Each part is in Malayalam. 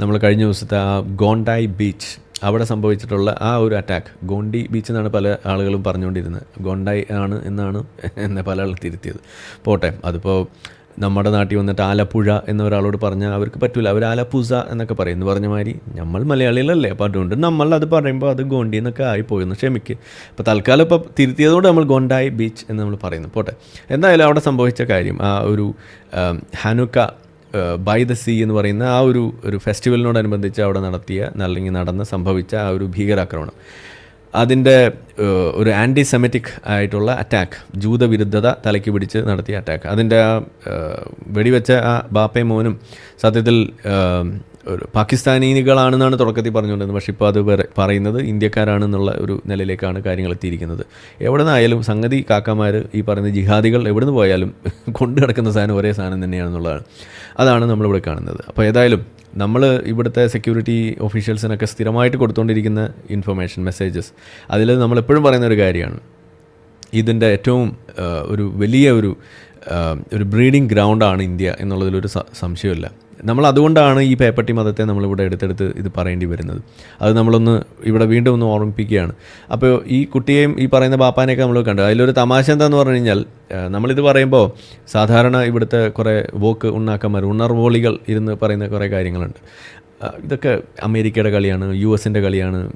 നമ്മൾ കഴിഞ്ഞ ദിവസത്തെ ആ ഗോണ്ടായി ബീച്ച് അവിടെ സംഭവിച്ചിട്ടുള്ള ആ ഒരു അറ്റാക്ക് ഗോണ്ടി ബീച്ച് എന്നാണ് പല ആളുകളും പറഞ്ഞുകൊണ്ടിരുന്നത്. ഗോണ്ടായി ആണ് എന്നാണ് എന്നെ പല ആളുകൾ തിരുത്തിയത്. പോട്ടെ അതിപ്പോൾ നമ്മുടെ നാട്ടിൽ വന്നിട്ട് ആലപ്പുഴ എന്ന ഒരാളോട് പറഞ്ഞാൽ അവർക്ക് പറ്റില്ല അവർ ആലപ്പുസ എന്നൊക്കെ പറയും. എന്ന് പറഞ്ഞ മാതിരി നമ്മൾ മലയാളികളല്ലേ അപ്പോൾ അതുകൊണ്ട് നമ്മൾ അത് പറയുമ്പോൾ അത് ഗോണ്ടി എന്നൊക്കെ ആയിപ്പോയെന്ന് ക്ഷമിക്ക്. അപ്പോൾ തൽക്കാലം ഇപ്പോൾ തിരുത്തിയതുകൊണ്ട് നമ്മൾ ഗോണ്ടായി ബീച്ച് എന്ന് നമ്മൾ പറയുന്നു. പോട്ടെ എന്തായാലും അവിടെ സംഭവിച്ച കാര്യം ആ ഒരു ഹനുക്ക ബൈ ദ സീ എന്ന് പറയുന്ന ആ ഒരു ഒരു ഫെസ്റ്റിവലിനോടനുബന്ധിച്ച് അവിടെ നടത്തിയ അല്ലെങ്കിൽ നടന്ന് സംഭവിച്ച ആ ഒരു ഭീകരാക്രമണം. അതിന്റെ ഒരു ആന്റി സെമറ്റിക് ആയിട്ടുള്ള അറ്റാക്ക് ജൂതവിരുദ്ധത തലയ്ക്ക് പിടിച്ച് നടത്തിയ അറ്റാക്ക് അതിന്റെ ആ വെടിവെച്ച ആ ബാപ്പയും മോനും സത്യത്തിൽ പാകിസ്ഥാനികളാണെന്നാണ് തുടക്കത്തിൽ പറഞ്ഞുകൊണ്ടിരുന്നത്. പക്ഷേ ഇപ്പോൾ അത് പറയുന്നത് ഇന്ത്യക്കാരാണെന്നുള്ള ഒരു നിലയിലേക്കാണ് കാര്യങ്ങൾ എത്തിയിരിക്കുന്നത്. എവിടെ നിന്നായാലും സംഗതി കാക്കമാർ ഈ പറയുന്ന ജിഹാദികൾ എവിടെ നിന്ന് പോയാലും കൊണ്ടു കിടക്കുന്ന സാധനം ഒരേ സാധനം തന്നെയാണെന്നുള്ളതാണ്. അതാണ് നമ്മളിവിടെ കാണുന്നത്. അപ്പോൾ ഏതായാലും നമ്മൾ ഇവിടുത്തെ സെക്യൂരിറ്റി ഓഫീഷ്യൽസിനൊക്കെ സ്ഥിരമായിട്ട് കൊടുത്തുകൊണ്ടിരിക്കുന്ന ഇൻഫർമേഷൻ മെസ്സേജസ് അതിൽ നമ്മളെപ്പോഴും പറയുന്ന ഒരു കാര്യമാണ്. ഇതിന്റെ ഏറ്റവും ഒരു വലിയ ഒരു ഒരു ബ്രീഡിംഗ് ഗ്രൗണ്ടാണ് ഇന്ത്യ എന്നുള്ളതിലൊരു സംശയമില്ല നമ്മൾ അതുകൊണ്ടാണ് ഈ പേപ്പട്ടി മതത്തെ നമ്മളിവിടെ എടുത്തെടുത്ത് ഇത് പറയേണ്ടി വരുന്നത്. അത് നമ്മളൊന്ന് ഇവിടെ വീണ്ടും ഒന്ന് ഓർമ്മിപ്പിക്കുകയാണ്. അപ്പോൾ ഈ കുട്ടിയെയും ഈ പറയുന്ന ബാപ്പാനെയൊക്കെ നമ്മൾ കണ്ടു. അതിലൊരു തമാശ എന്താന്ന് പറഞ്ഞു കഴിഞ്ഞാൽ നമ്മളിത് പറയുമ്പോൾ സാധാരണ ഇവിടുത്തെ കുറേ വോക്ക് ഉണ്ണാക്കന്മാർ ഉണർവോളികൾ ഇരുന്ന് പറയുന്ന കുറേ കാര്യങ്ങളുണ്ട്. ഇതൊക്കെ അമേരിക്കയുടെ കളിയാണ് യു എസിന്റെ കളിയാണ്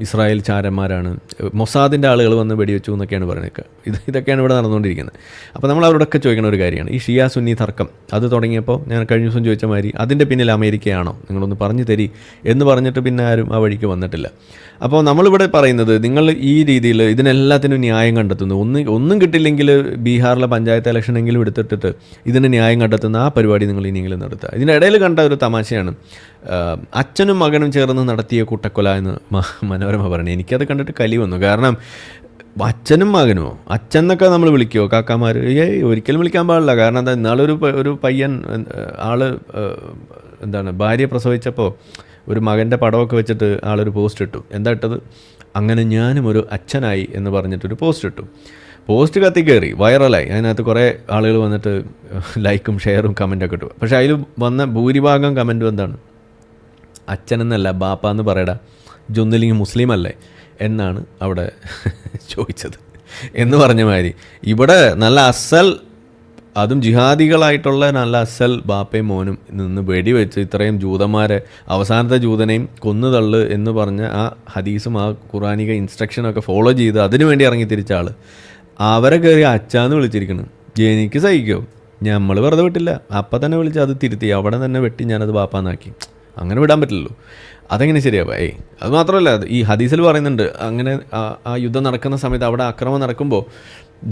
ഇസ്രായേൽ ചാരന്മാരാണ്. മൊസാദിന്റെ ആളുകൾ വന്ന് വെടിവെച്ചു എന്നൊക്കെയാണ് പറയുന്നത്. ഇത് ഇതൊക്കെയാണ് ഇവിടെ നടന്നുകൊണ്ടിരിക്കുന്നത്. അപ്പോൾ നമ്മൾ അവരോടൊക്കെ ചോദിക്കുന്ന ഒരു കാര്യമാണ്. ഈ ഷിയാ സുന്നി തർക്കം അത് തുടങ്ങിയപ്പോൾ ഞാൻ കഴിഞ്ഞ ദിവസം ചോദിച്ച മാതിരി അതിന്റെ പിന്നിൽ അമേരിക്കയാണോ? നിങ്ങളൊന്ന് പറഞ്ഞു തരി എന്ന് പറഞ്ഞിട്ട് പിന്നെ ആരും ആ വഴിക്ക് വന്നിട്ടില്ല. അപ്പോൾ നമ്മളിവിടെ പറയുന്നത് നിങ്ങൾ ഈ രീതിയിൽ ഇതിനെല്ലാത്തിനും ന്യായം കണ്ടെത്തുന്നു. ഒന്ന് ഒന്നും കിട്ടില്ലെങ്കിൽ ബീഹാറിലെ പഞ്ചായത്ത് ഇലക്ഷനെങ്കിലും എടുത്തിട്ടിട്ട് ഇതിന് ന്യായം കണ്ടെത്തുന്ന ആ പരിപാടി നിങ്ങൾ ഇനിയെങ്കിലും നടത്തുക. ഇതിന്റെ ഇടയിൽ കണ്ട ഒരു തമാശയാണ്. അച്ഛനും മകനും ചേർന്ന് നടത്തിയ കൂട്ടക്കൊല എന്ന് മനോരമ പറഞ്ഞു. എനിക്കത് കണ്ടിട്ട് കലി വന്നു. കാരണം അച്ഛനും മകനോ അച്ഛൻ എന്നൊക്കെ നമ്മൾ വിളിക്കുമോ കാക്കാമാർ ഏയ് ഒരിക്കലും വിളിക്കാൻ പാടില്ല. കാരണം എന്താ ഇന്നാളൊരു ഒരു പയ്യൻ ആൾ എന്താണ് ഭാര്യ പ്രസവിച്ചപ്പോൾ ഒരു മകന്റെ പടമൊക്കെ വെച്ചിട്ട് ആളൊരു പോസ്റ്റ് ഇട്ടു. എന്താ ഇട്ടത്? അങ്ങനെ ഞാനും ഒരു അച്ഛനായി എന്ന് പറഞ്ഞിട്ടൊരു പോസ്റ്റ് ഇട്ടു. പോസ്റ്റ് കത്തി കയറി വൈറലായി. അതിനകത്ത് കുറേ ആളുകൾ വന്നിട്ട് ലൈക്കും ഷെയറും കമന്റൊക്കെ ഇട്ടു. പക്ഷേ അതിൽ വന്ന ഭൂരിഭാഗം കമന്റും എന്താണ്? അച്ഛനെന്നല്ല ബാപ്പ എന്ന് പറയടാ ജൊന്നില്ലെങ്കിൽ മുസ്ലിം അല്ലേ എന്നാണ് അവിടെ ചോദിച്ചത്. എന്ന് പറഞ്ഞ മാതിരി. ഇവിടെ നല്ല അസൽ അതും ജിഹാദികളായിട്ടുള്ള നല്ല അസൽ ബാപ്പയും മോനും നിന്ന് വെടിവെച്ച് ഇത്രയും ജൂതന്മാരെ അവസാനത്തെ ജൂതനെയും കൊന്നു തള്ളു എന്ന് പറഞ്ഞ ആ ഹദീസും ആ ഖുറാനിക ഇൻസ്ട്രക്ഷനൊക്കെ ഫോളോ ചെയ്ത് അതിനു വേണ്ടി ഇറങ്ങി തിരിച്ച ആൾ അവരെ കയറി അച്ചാന്ന് വിളിച്ചിരിക്കണം എനിക്ക് സഹിക്കോ? നമ്മൾ വെറുതെ വിട്ടില്ല. അപ്പം തന്നെ വിളിച്ച് അത് തിരുത്തി. അവിടെ തന്നെ വെട്ടി ഞാനത് ബാപ്പാന്നാക്കി. അങ്ങനെ വിടാൻ പറ്റില്ലല്ലോ. അതെങ്ങനെ ശരിയാവുക? ഏയ് അത് മാത്രമല്ല ഈ ഹദീസിൽ പറയുന്നുണ്ട് അങ്ങനെ ആ- യുദ്ധം നടക്കുന്ന സമയത്ത് അവിടെ അക്രമം നടക്കുമ്പോൾ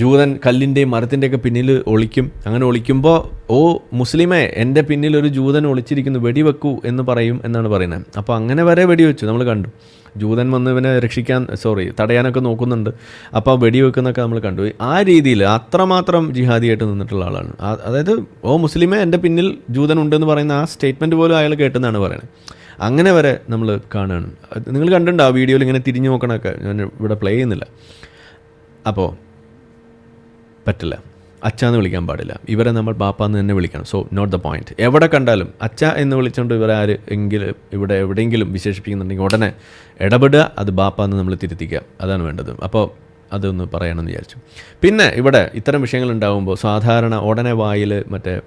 ജൂതൻ കല്ലിന്റെയും മരത്തിന്റെയൊക്കെ പിന്നിൽ ഒളിക്കും. അങ്ങനെ ഒളിക്കുമ്പോൾ ഓ മുസ്ലിമേ എന്റെ പിന്നിൽ ഒരു ജൂതൻ ഒളിച്ചിരിക്കുന്നു വെടിവെക്കൂ എന്ന് പറയും എന്നാണ് പറയുന്നത്. അപ്പോൾ അങ്ങനെ വരെ വെടിവെച്ചു നമ്മൾ കണ്ടു. ജൂതൻ വന്ന് ഇവനെ രക്ഷിക്കാൻ സോറി തടയാനൊക്കെ നോക്കുന്നുണ്ട്. അപ്പോൾ വെടിവെക്കുന്നൊക്കെ നമ്മൾ കണ്ടു. ആ രീതിയിൽ അത്രമാത്രം ജിഹാദിയായിട്ട് നിന്നിട്ടുള്ള ആളാണ്. അതായത് ഓ മുസ്ലിമേ എന്റെ പിന്നിൽ ജൂതൻ ഉണ്ടെന്ന് പറയുന്ന ആ സ്റ്റേറ്റ്മെന്റ് പോലും അയാൾ കേട്ടെന്നാണ് പറയുന്നത് അങ്ങനെ വരെ നമ്മൾ കാണുകയാണ് നിങ്ങൾ കണ്ടിട്ടുണ്ട് ആ വീഡിയോയിൽ ഇങ്ങനെ തിരിഞ്ഞു നോക്കണമൊക്കെ ഞാൻ ഇവിടെ പ്ലേ ചെയ്യുന്നില്ല. അപ്പോൾ പറ്റില്ല. അച്ഛ എന്ന് വിളിക്കാൻ പാടില്ല. ഇവരെ നമ്മൾ ബാപ്പ എന്ന് തന്നെ വിളിക്കണം. സോ നോട്ട് ദ പോയിന്റ് എവിടെ കണ്ടാലും അച്ഛ എന്ന് വിളിച്ചുകൊണ്ട് ഇവരെ ആര് എങ്കിലും ഇവിടെ എവിടെയെങ്കിലും വിശേഷിപ്പിക്കുന്നുണ്ടെങ്കിൽ ഉടനെ ഇടപെടുക അത് ബാപ്പ എന്ന് നമ്മൾ തിരുത്തിക്കുക. അതാണ് വേണ്ടത്. അപ്പോൾ അതൊന്ന് പറയണമെന്ന് വിചാരിച്ചു. പിന്നെ ഇവിടെ ഇത്തരം വിഷയങ്ങൾ ഉണ്ടാകുമ്പോൾ സാധാരണ ഉടനെ വായിൽ മറ്റേ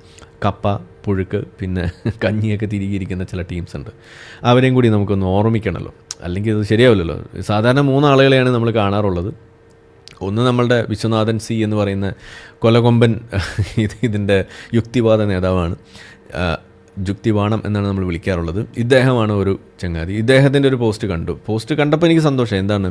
കപ്പ പുഴുക്ക് പിന്നെ കഞ്ഞിയൊക്കെ തിരികിയിരിക്കുന്ന ചില ടീംസ് ഉണ്ട്. അവരെയും കൂടി നമുക്കൊന്ന് ഓർമ്മിക്കണമല്ലോ അല്ലെങ്കിൽ ഇത് ശരിയാവില്ലല്ലോ. സാധാരണ മൂന്നാളുകളെയാണ് നമ്മൾ കാണാറുള്ളത്. ഒന്ന് നമ്മളുടെ വിശ്വനാഥൻ സി എന്ന് പറയുന്ന കൊലകൊമ്പൻ ഇത് ഇതിന്റെ യുക്തിവാദ നേതാവാണ്. യുക്തിവാണം എന്നാണ് നമ്മൾ വിളിക്കാറുള്ളത്. ഇദ്ദേഹമാണ് ഒരു ചങ്ങാതി. ഇദ്ദേഹത്തിന്റെ ഒരു പോസ്റ്റ് കണ്ടു. പോസ്റ്റ് കണ്ടപ്പോൾ എനിക്ക് സന്തോഷം. എന്താണ്?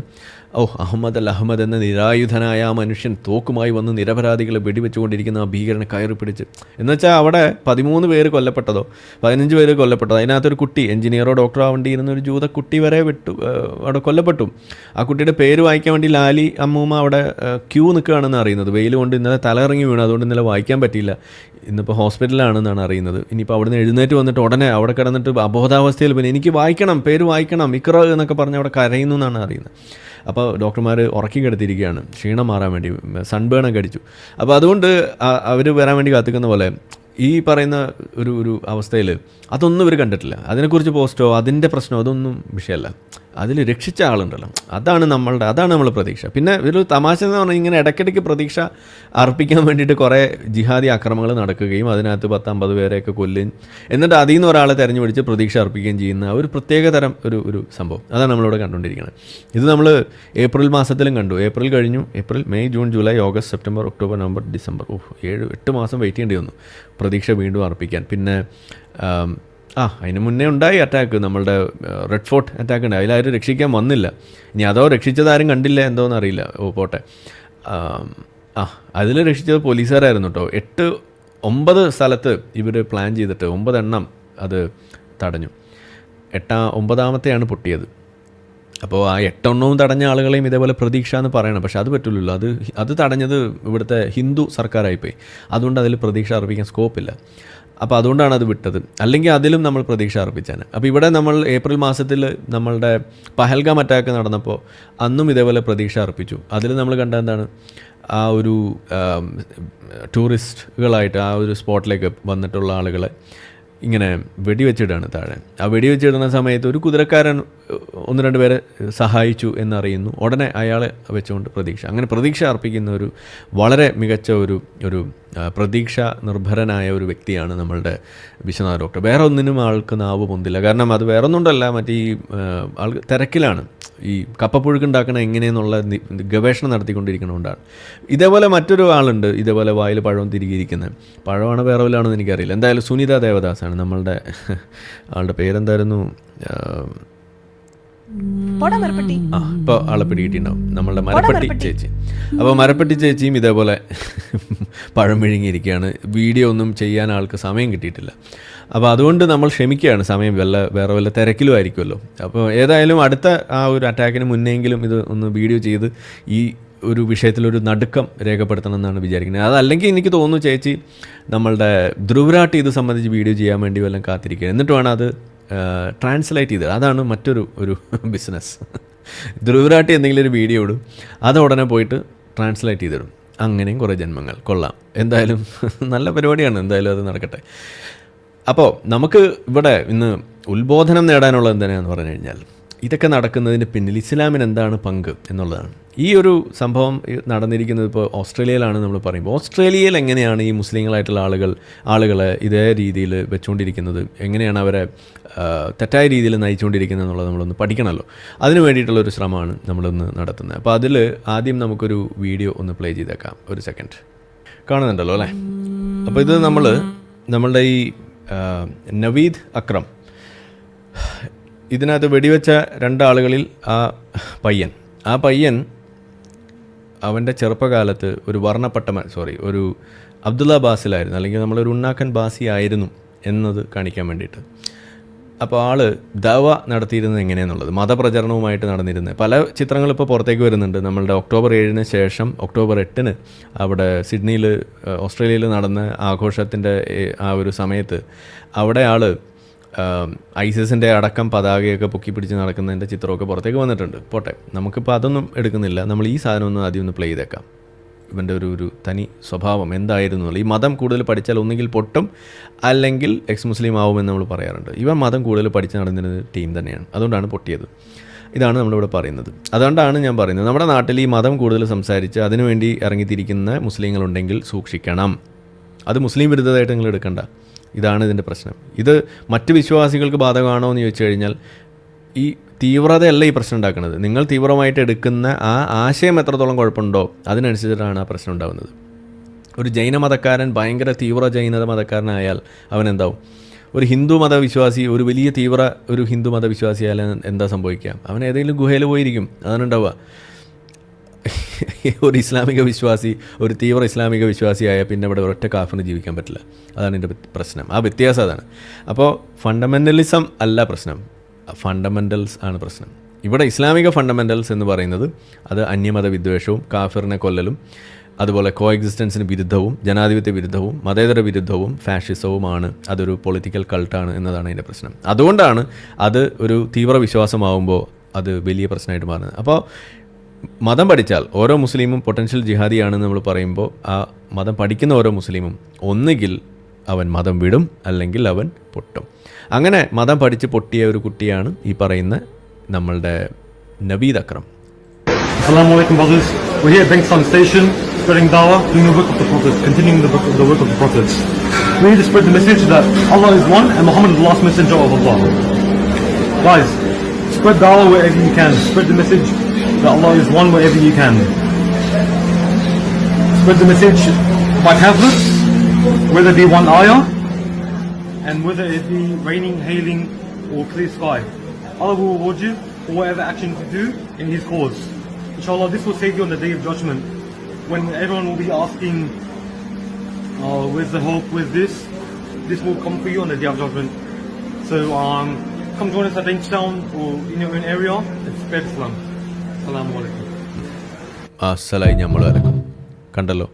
ഓ അഹമ്മദ് അൽ അഹമ്മദ് എന്ന നിരായുധനായ ആ മനുഷ്യൻ തോക്കുമായി വന്ന് നിരപരാധികളെ വെടിവെച്ചുകൊണ്ടിരിക്കുന്ന ആ ഭീകരനെ കയറി പിടിച്ച്. എന്നുവെച്ചാൽ അവിടെ പതിമൂന്ന് പേര് കൊല്ലപ്പെട്ടതോ പതിനഞ്ച് പേര് കൊല്ലപ്പെട്ടതോ അതിനകത്തൊരു കുട്ടി എഞ്ചിനീയറോ ഡോക്ടറോ ആവേണ്ടി ഇരുന്ന ഒരു ജൂത കുട്ടി വരെ വിട്ടു അവിടെ കൊല്ലപ്പെട്ടു. ആ കുട്ടിയുടെ പേര് വായിക്കാൻ വേണ്ടി ലാലി അമ്മൂമ്മ അവിടെ ക്യൂ നിൽക്കുകയാണെന്ന് അറിയുന്നത്. വെയിൽ കൊണ്ട് ഇന്നലെ തലയിറങ്ങി വീണു. അതുകൊണ്ട് ഇന്നലെ വായിക്കാൻ പറ്റിയില്ല. ഇന്നിപ്പോൾ ഹോസ്പിറ്റലിലാണെന്നാണ് അറിയുന്നത്. ഇനിയിപ്പോൾ അവിടുന്ന് എഴുന്നേറ്റ് വന്നിട്ട് ഉടനെ അവിടെ കിടന്നിട്ട് അബോധാവസ്ഥയിൽ പിന്നെ എനിക്ക് വായിക്കണം പേര് വായിക്കണം ഇക്ര എന്നൊക്കെ പറഞ്ഞ് അവിടെ കരയുന്നു എന്നാണ് അറിയുന്നത്. അപ്പോൾ ഡോക്ടർമാർ ഉറക്കി കിടത്തിയിരിക്കുകയാണ്. ക്ഷീണം മാറാൻ വേണ്ടി സൺബേണൊക്കെ അടിച്ചു. അപ്പോൾ അതുകൊണ്ട് അവർ വരാൻ വേണ്ടി കാത്തിക്കുന്ന പോലെ ഈ പറയുന്ന ഒരു ഒരു അവസ്ഥയിൽ അതൊന്നും ഇവർ കണ്ടിട്ടില്ല. അതിനെക്കുറിച്ച് പോസ്റ്റോ അതിന്റെ പ്രശ്നമോ അതൊന്നും വിഷയമല്ല. അതിൽ രക്ഷിച്ച ആളുണ്ടല്ലോ. അതാണ് നമ്മളുടെ അതാണ് നമ്മൾ പ്രതീക്ഷ. പിന്നെ ഒരു തമാശ എന്ന് പറഞ്ഞാൽ ഇങ്ങനെ ഇടയ്ക്കിടയ്ക്ക് പ്രതീക്ഷ അർപ്പിക്കാൻ വേണ്ടിയിട്ട് കുറേ ജിഹാദി ആക്രമങ്ങൾ നടക്കുകയും അതിനകത്ത് പത്ത് അമ്പത് പേരെയൊക്കെ കൊല്ലുകയും എന്നിട്ട് അതിൽ നിന്ന് ഒരാളെ തെരഞ്ഞു പിടിച്ച് പ്രതീക്ഷ അർപ്പിക്കുകയും ചെയ്യുന്ന ഒരു പ്രത്യേക തരം ഒരു ഒരു സംഭവം. അതാണ് നമ്മളിവിടെ കണ്ടുകൊണ്ടിരിക്കുന്നത്. ഇത് നമ്മൾ ഏപ്രിൽ മാസത്തിലും കണ്ടു. ഏപ്രിൽ കഴിഞ്ഞു. April May June July August September October November December. ഓ ഏഴ് എട്ട് മാസം വെയിറ്റ് ചെയ്യേണ്ടി വന്നു. പ്രതീക്ഷ വീണ്ടും അർപ്പിക്കാൻ. പിന്നെ ആ അതിന് മുന്നേ ഉണ്ടായി അറ്റാക്ക് നമ്മളുടെ റെഡ് ഫോർട്ട് അറ്റാക്ക് ഉണ്ട്. അതിലാരും രക്ഷിക്കാൻ വന്നില്ല. ഇനി അതോ രക്ഷിച്ചതാരും കണ്ടില്ല എന്തോന്ന് അറിയില്ല. ഓ പോട്ടെ. ആ അതിൽ രക്ഷിച്ചത് പോലീസുകാരായിരുന്നു കേട്ടോ. എട്ട് ഒമ്പത് സ്ഥലത്ത് ഇവർ പ്ലാൻ ചെയ്തിട്ട് ഒമ്പതെണ്ണം അത് തടഞ്ഞു. എട്ടാ ഒമ്പതാമത്തെയാണ് പൊട്ടിയത്. അപ്പോൾ ആ എട്ടെണ്ണവും തടഞ്ഞ ആളുകളെയും ഇതേപോലെ പ്രതീക്ഷ എന്ന് പറയണം. പക്ഷേ അത് പറ്റില്ലല്ലോ അത് അത് തടഞ്ഞത് ഇവിടുത്തെ ഹിന്ദു സർക്കാരായിപ്പോയി. അതുകൊണ്ട് അതിൽ പ്രതീക്ഷ അർപ്പിക്കാൻ സ്കോപ്പില്ല. അപ്പോൾ അതുകൊണ്ടാണ് അത് വിട്ടത്. അല്ലെങ്കിൽ അതിലും നമ്മൾ പ്രതീക്ഷ അർപ്പിച്ചാണ്. അപ്പോൾ ഇവിടെ നമ്മൾ ഏപ്രിൽ മാസത്തിൽ നമ്മളുടെ പഹൽഗാം അറ്റാക്ക് നടന്നപ്പോൾ അന്നും ഇതേപോലെ പ്രതീക്ഷ അർപ്പിച്ചു. അതിൽ നമ്മൾ കണ്ട എന്താണ്? ആ ഒരു ടൂറിസ്റ്റുകളായിട്ട് ആ ഒരു സ്പോട്ടിലേക്ക് വന്നിട്ടുള്ള ആളുകളെ ഇങ്ങനെ വെടിവെച്ചിടാണ് താഴെ. ആ വെടിവെച്ചിടുന്ന സമയത്ത് ഒരു കുതിരക്കാരൻ ഒന്ന് രണ്ട് പേരെ സഹായിച്ചു എന്നറിയുന്നു. ഉടനെ അയാളെ വെച്ചുകൊണ്ട് പ്രതീക്ഷ. അങ്ങനെ പ്രതീക്ഷ അർപ്പിക്കുന്ന ഒരു വളരെ മികച്ച ഒരു ഒരു പ്രതീക്ഷ നിർഭരനായ ഒരു വ്യക്തിയാണ് നമ്മളുടെ വിശ്വനാഥ ഡോക്ടർ. വേറെ ഒന്നിനും ആൾക്ക് നാവ് പൊന്തില്ല. കാരണം അത് വേറെ ഒന്നുകൊണ്ടല്ല മറ്റേ ഈ ആൾ തിരക്കിലാണ്. ഈ കപ്പപ്പുഴുക്ക് ഉണ്ടാക്കണ എങ്ങനെയെന്നുള്ള ഗവേഷണം നടത്തിക്കൊണ്ടിരിക്കണതുകൊണ്ടാണ് ഇതേപോലെ മറ്റൊരു ആളുണ്ട് ഇതേപോലെ വായിൽ പഴം തിരികിയിരിക്കുന്നത് പഴമാണ് വേറെ വല്ലതാണെന്ന് എനിക്കറിയില്ല. എന്തായാലും സുനിത ദേവദാസാണ് നമ്മളുടെ ആളുടെ പേരെന്തായിരുന്നു? ഇപ്പോൾ ആളെ പിടികിട്ടിണ്ടാവും. നമ്മളുടെ മരപ്പെട്ടി ചേച്ചി. അപ്പോൾ മരപ്പെട്ടി ചേച്ചിയും ഇതേപോലെ പഴം വിഴുങ്ങിയിരിക്കുകയാണ്. വീഡിയോ ഒന്നും ചെയ്യാൻ ആൾക്ക് സമയം കിട്ടിയിട്ടില്ല. അപ്പോൾ അതുകൊണ്ട് നമ്മൾ ക്ഷമിക്കുകയാണ്. സമയം വല്ല വേറെ വല്ല തിരക്കിലും ആയിരിക്കുമല്ലോ. അപ്പോൾ ഏതായാലും അടുത്ത ആ ഒരു അറ്റാക്കിന് മുന്നെങ്കിലും ഇത് ഒന്ന് വീഡിയോ ചെയ്ത് ഈ ഒരു വിഷയത്തിലൊരു നടുക്കം രേഖപ്പെടുത്തണം എന്നാണ് വിചാരിക്കുന്നത്. അതല്ലെങ്കിൽ എനിക്ക് തോന്നുന്നു ചേച്ചി നമ്മളുടെ ധ്രുവരാട്ട് ഇത് സംബന്ധിച്ച് വീഡിയോ ചെയ്യാൻ വേണ്ടി വല്ലതും കാത്തിരിക്കുക. എന്നിട്ട് വേണം അത് ട്രാൻസ്ലേറ്റ് ചെയ്ത് അതാണ് മറ്റൊരു ഒരു ബിസിനസ് ധ്രുവരാട്ടി എന്തെങ്കിലും ഒരു വീഡിയോ ഇടും അത് ഉടനെ പോയിട്ട് ട്രാൻസ്ലേറ്റ് ചെയ്തിടും. അങ്ങനെയും കുറേ ജന്മങ്ങൾ. കൊള്ളാം. എന്തായാലും നല്ല പരിപാടിയാണ്. എന്തായാലും അത് നടക്കട്ടെ. അപ്പോൾ നമുക്ക് ഇവിടെ ഇന്ന് ഉത്ബോധനം നേടാനുള്ളത് എന്തിനാന്ന് പറഞ്ഞു കഴിഞ്ഞാൽ ഇതൊക്കെ നടക്കുന്നതിന് പിന്നിൽ ഇസ്ലാമിന് എന്താണ് പങ്ക് എന്നുള്ളതാണ്. ഈ ഒരു സംഭവം നടന്നിരിക്കുന്നത് ഇപ്പോൾ ഓസ്ട്രേലിയയിലാണ് നമ്മൾ പറയുമ്പോൾ. ഓസ്ട്രേലിയയിൽ എങ്ങനെയാണ് ഈ മുസ്ലിങ്ങളായിട്ടുള്ള ആളുകൾ ആളുകളെ ഇതേ രീതിയിൽ വെച്ചുകൊണ്ടിരിക്കുന്നത്? എങ്ങനെയാണ് അവരെ തെറ്റായ രീതിയിൽ നയിച്ചുകൊണ്ടിരിക്കുന്നത് എന്നുള്ളത് നമ്മളൊന്ന് പഠിക്കണമല്ലോ. അതിന് വേണ്ടിയിട്ടുള്ള ഒരു ശ്രമമാണ് നമ്മളൊന്ന് നടത്തുന്നത്. അപ്പോൾ അതിൽ ആദ്യം നമുക്കൊരു വീഡിയോ ഒന്ന് പ്ലേ ചെയ്തേക്കാം. ഒരു സെക്കൻഡ്. കാണുന്നുണ്ടല്ലോ അല്ലേ? അപ്പോൾ ഇത് നമ്മൾ നമ്മളുടെ ഈ നവീദ് അക്രം. ഇതിനകത്ത് വെടിവെച്ച രണ്ടാളുകളിൽ ആ പയ്യൻ. ആ പയ്യൻ അവന്റെ ചെറുപ്പകാലത്ത് ഒരു വർണപ്പെട്ട സോറി ഒരു അബ്ദുള്ള ബാസിലായിരുന്നു. അല്ലെങ്കിൽ നമ്മളൊരു ഉണ്ണാക്കൻ ബാസി ആയിരുന്നു എന്നത് കാണിക്കാൻ വേണ്ടിയിട്ട്. അപ്പോൾ ആൾ ദവ നടത്തിയിരുന്നത് എങ്ങനെയെന്നുള്ളത് മതപ്രചരണവുമായിട്ട് നടന്നിരുന്നത്. പല ചിത്രങ്ങൾ ഇപ്പോൾ പുറത്തേക്ക് വരുന്നുണ്ട്. നമ്മളുടെ ഒക്ടോബർ ഏഴിന് ശേഷം ഒക്ടോബർ എട്ടിന് അവിടെ സിഡ്നിയിൽ ഓസ്ട്രേലിയയിൽ നടന്ന ആഘോഷത്തിന്റെ ആ ഒരു സമയത്ത് അവിടെ ആൾ ഐസിസിന്റെ അടക്കം പതാകയൊക്കെ പൊക്കി പിടിച്ച് നടക്കുന്നതിന്റെ ചിത്രമൊക്കെ പുറത്തേക്ക് വന്നിട്ടുണ്ട്. പോട്ടെ നമുക്കിപ്പോൾ അതൊന്നും എടുക്കുന്നില്ല. നമ്മൾ ഈ സാധനം ഒന്ന് ആദ്യം ഒന്ന് പ്ലേ ചെയ്തേക്കാം. ഇവന്റെ ഒരു ഒരു തനി സ്വഭാവം എന്തായിരുന്നു. ഈ മതം കൂടുതൽ പഠിച്ചാൽ ഒന്നുകിൽ പൊട്ടും അല്ലെങ്കിൽ എക്സ് മുസ്ലിം ആവുമെന്ന് നമ്മൾ പറയാറുണ്ട്. ഇവൻ മതം കൂടുതൽ പഠിച്ച് നടന്നിരുന്ന ടീം തന്നെയാണ്. അതുകൊണ്ടാണ് പൊട്ടിയത്. ഇതാണ് നമ്മളിവിടെ പറയുന്നത്. അതുകൊണ്ടാണ് ഞാൻ പറയുന്നത്. നമ്മുടെ നാട്ടിൽ ഈ മതം കൂടുതൽ സംസാരിച്ച് അതിനുവേണ്ടി ഇറങ്ങിത്തിരിക്കുന്ന മുസ്ലിങ്ങളുണ്ടെങ്കിൽ സൂക്ഷിക്കണം. അത് മുസ്ലിം വിരുദ്ധതായിട്ട് നിങ്ങൾ എടുക്കണ്ട. ഇതാണ് ഇതിന്റെ പ്രശ്നം. ഇത് മറ്റ് വിശ്വാസികൾക്ക് ബാധകമാണോ എന്ന് ചോദിച്ചു കഴിഞ്ഞാൽ ഈ തീവ്രതയല്ല ഈ പ്രശ്നം ഉണ്ടാക്കുന്നത്. നിങ്ങൾ തീവ്രമായിട്ട് എടുക്കുന്ന ആ ആശയം എത്രത്തോളം കുഴപ്പമുണ്ടോ അതിനനുസരിച്ചിട്ടാണ് ആ പ്രശ്നം ഉണ്ടാകുന്നത് ഒരു ജൈന മതക്കാരൻ ഭയങ്കര തീവ്ര ജൈന മതക്കാരനായാൽ അവൻ എന്താവും? ഒരു ഹിന്ദു മതവിശ്വാസി ഒരു വലിയ തീവ്ര ഒരു ഹിന്ദു മതവിശ്വാസി ആയാൽ എന്താ സംഭവിക്കുക? അവൻ ഏതെങ്കിലും ഗുഹയിൽ പോയിരിക്കും. അതാണ് ഉണ്ടാവുക. ഒരു ഇസ്ലാമിക വിശ്വാസി ഒരു തീവ്ര ഇസ്ലാമിക വിശ്വാസിയായ പിന്നെ ഇവിടെ ഒറ്റ കാഫിന് ജീവിക്കാൻ പറ്റില്ല. അതാണ് എന്റെ പ്രശ്നം. ആ വ്യത്യാസം അതാണ്. അപ്പോൾ ഫണ്ടമെന്റലിസം അല്ല പ്രശ്നം. ഫണ്ടമെന്റൽസ് ആണ് പ്രശ്നം. ഇവിടെ ഇസ്ലാമിക ഫണ്ടമെന്റൽസ് എന്ന് പറയുന്നത് അത് അന്യമത വിദ്വേഷവും കാഫിറിനെ കൊല്ലലും അതുപോലെ കോ എക്സിസ്റ്റൻസിന് വിരുദ്ധവും ജനാധിപത്യ വിരുദ്ധവും മതേതര വിരുദ്ധവും ഫാഷിസവുമാണ് അതൊരു പൊളിറ്റിക്കൽ കൾട്ടാണ് എന്നതാണ് അതിന്റെ പ്രശ്നം. അതുകൊണ്ടാണ് അത് ഒരു തീവ്ര വിശ്വാസമാവുമ്പോൾ അത് വലിയ പ്രശ്നമായിട്ട് മാറുന്നത്. അപ്പോൾ മതം പഠിച്ചാൽ ഓരോ മുസ്ലിമും പൊട്ടൻഷ്യൽ ജിഹാദിയാണെന്ന് നമ്മൾ പറയുമ്പോൾ ആ മതം പഠിക്കുന്ന ഓരോ മുസ്ലിമും ഒന്നുകിൽ അവൻ മതം വിടും അല്ലെങ്കിൽ അവൻ പൊട്ടും. അങ്ങനെ മതം പഠിച്ച് പൊട്ടിയ ഒരു കുട്ടിയാണ് ഈ പറയുന്ന നമ്മളുടെ നബീദ് Akram. Spread dawah wherever you can. Spread the message. That Allah is one wherever you can. Spread the message by pamphlets, whether it be one ayah, and whether it be raining, hailing, or clear sky. Allah will reward you for whatever action you do in His cause. Inshallah, this will save you on the day of judgment, when everyone will be asking, uh, "Where's the hope? Where's this?" This will come for you on the day of judgment. So, um, come join us at Bankstown or in your own area and spread Islam. അസലായി നമ്മൾ വരക്കും കണ്ടല്ലോ?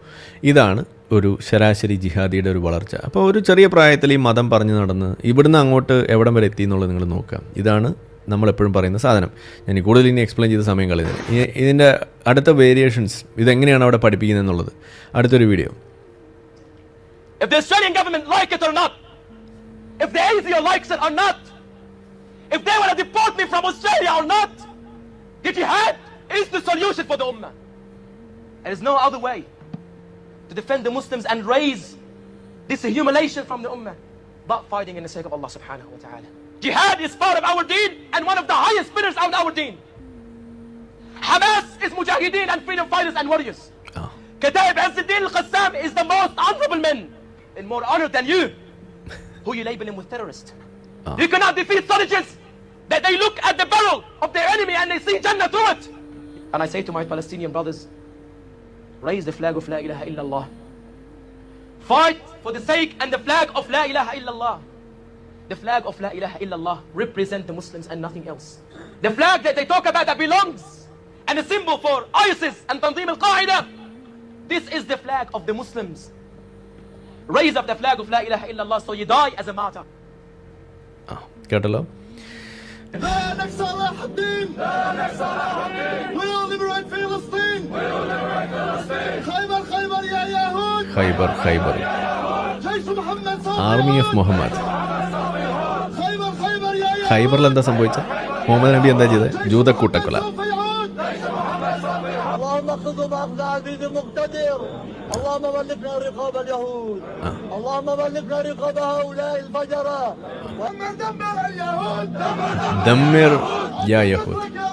ഇതാണ് ഒരു ശരാശരി ജിഹാദിയുടെ ഒരു വളർച്ച. അപ്പോൾ ഒരു ചെറിയ പ്രായത്തിൽ ഈ മതം പറഞ്ഞു നടന്ന് ഇവിടുന്ന് അങ്ങോട്ട് എവിടം വരെ എത്തി എന്നുള്ളത് നിങ്ങൾ നോക്കുക. ഇതാണ് നമ്മളെപ്പോഴും പറയുന്ന സാധനം. ഞാൻ ഈ കൂടുതൽ ഇനി എക്സ്പ്ലെയിൻ ചെയ്ത സമയം കളയുന്നത് ഇതിന്റെ അടുത്ത വേരിയേഷൻസ് ഇതെങ്ങനെയാണ് അവിടെ പഠിപ്പിക്കുന്നത് എന്നുള്ളത്. അടുത്തൊരു video If the Australian government like it or not, if the ASIO likes it or not, if they want to deport me from Australia or not, jihad is the solution for the ummah. There is no other way to defend the Muslims and raise this humiliation from the ummah but fighting in the sake of Allah subhanahu wa ta'ala. Jihad is part of our deen and one of the highest pillars of our deen. Hamas is mujahideen and freedom fighters and warriors. ആ Kataib Azzuddin al-Qassam is the most honorable man and more honored than you, who you label him with terrorist. Ah. You cannot defeat soldiers that they look at the barrel of their enemy and they see Jannah through it. And I say to my Palestinian brothers, raise the flag of La ilaha illallah. Fight for the sake and the flag of La ilaha illallah. The flag of La ilaha illallah represent the Muslims and nothing else. The flag that they talk about that belongs and a symbol for ISIS and Tanzim al-Qaeda. This is the flag of the Muslims. Raise up the flag of La ilaha illallah so you die as a martyr. ആ കേട്ടല്ലോ لا نكسر صلاح الدين لا نكسر صلاح الدين We'll liberate فلسطين We'll liberate فلسطين خيبر خيبر يا يهود Khaybar Khaybar جيش محمد صافي army of Muhammad خيبر خيبر يا يهود ഖൈബറിൽ എന്താ സംഭവിച്ചത് മുഹമ്മദ് നബി എന്താ ചെയ്തത് ജൂതക്കൂട്ടക്കൊല سوف يعود اللهم خذهم اخذ عزيز مقتدر اللهم ملكنا رقاب اليهود اللهم ملكنا رقاب هؤلاء الفجره ومن دمر اليهود دمر ദമ്മിർ യാ യഹൂദ് يا